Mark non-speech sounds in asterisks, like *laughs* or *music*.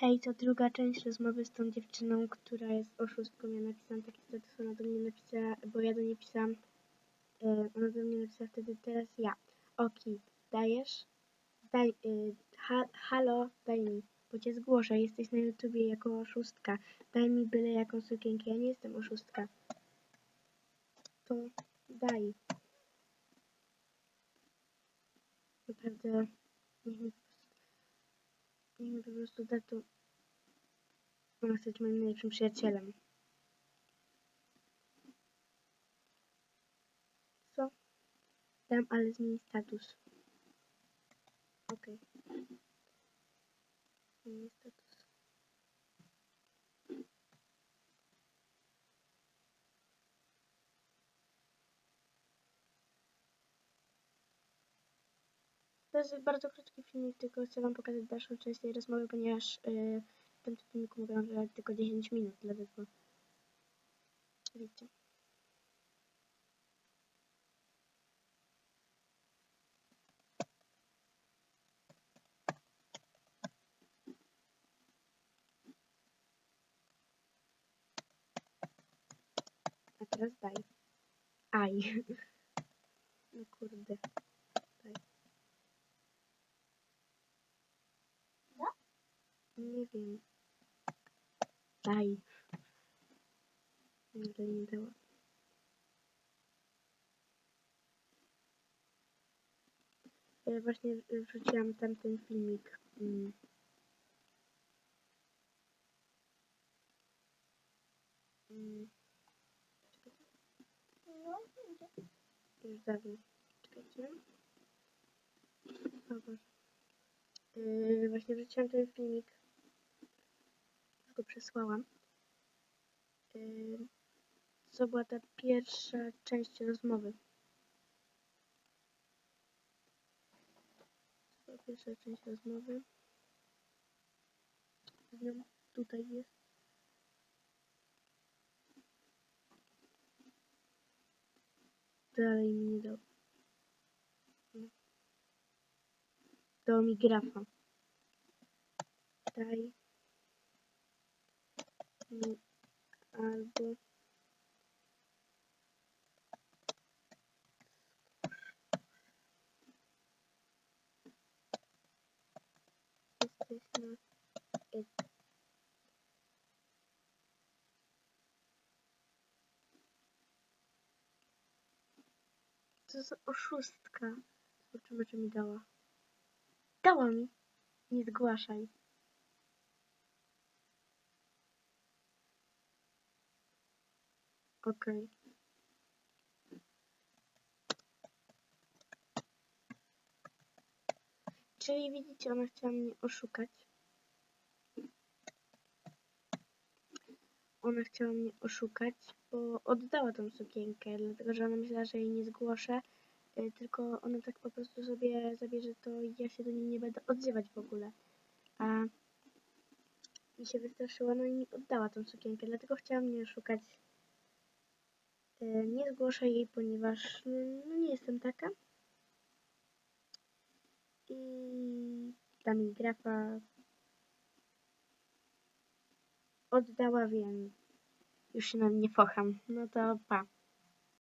Hej, to druga część rozmowy z tą dziewczyną, która jest oszustką. Ja napisałam taki status, ona do mnie napisała, bo ja do niej pisałam, e, ona do mnie napisała wtedy, teraz ja. Oki, dajesz? Daj, y, ha, halo, daj mi, bo cię zgłoszę, jesteś na YouTubie jako oszustka. Daj mi byle jaką sukienkę, ja nie jestem oszustka. To daj. Naprawdę, niech mi Niech po prostu da to. Ona chce moim najlepszym przyjacielem. Co? Dam, ale zmień status. Okej. Zmień status. To jest bardzo krótki filmik, tylko chcę wam pokazać dalszą część tej rozmowy, ponieważ yy, w tym filmiku mówiłam, że tylko 10 minut, dlatego wiecie. A teraz daj. Aj. *laughs* No kurde. Nie wiem. Daj. Nigdy nie dała. Ja właśnie wrzuciłam tamten filmik. Mm. Mm. Już dawno. Czekajcie. O Boże. Yy, właśnie wrzuciłam ten filmik. Przesłałam. Co była ta pierwsza część rozmowy. To była pierwsza część rozmowy. Z nią tutaj jest. Dalej mi nie dał. Dał mi grafa. Daj albo jesteś na et. Co za oszustka. Zobaczymy, czy mi dała. Dała mi. Nie zgłaszaj. Okej. Czyli widzicie, ona chciała mnie oszukać. Ona chciała mnie oszukać, bo oddała tą sukienkę, dlatego że ona myślała, że jej nie zgłoszę, y, tylko ona tak po prostu sobie zabierze to i ja się do niej nie będę odzywać w ogóle. A mi się wystraszyła, no i oddała tą sukienkę, dlatego chciała mnie oszukać. Y, Nie zgłoszę jej, ponieważ no, nie jestem taka. I da mi grafa oddała, więc już się na mnie focham. No to pa.